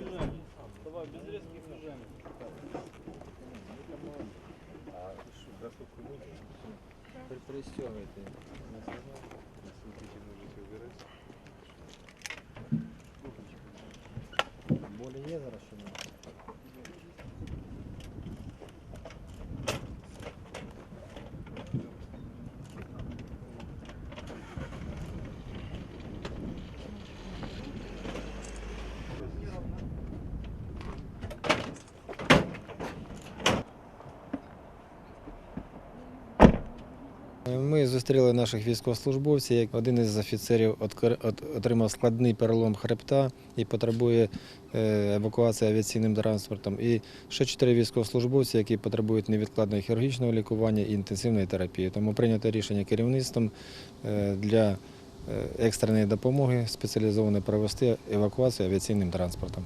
Давай, без резких движений. Пристегивайте. можете убирать. Более не ні? Ми зустріли наших військовослужбовців. Як один із офіцерів отримав складний перелом хребта і потребує е, евакуації авіаційним транспортом. І ще чотири військовослужбовці, які потребують невідкладного хірургічного лікування і інтенсивної терапії. Тому прийнято рішення керівництвом е, для е, екстреної допомоги спеціалізовано провести евакуацію авіаційним транспортом.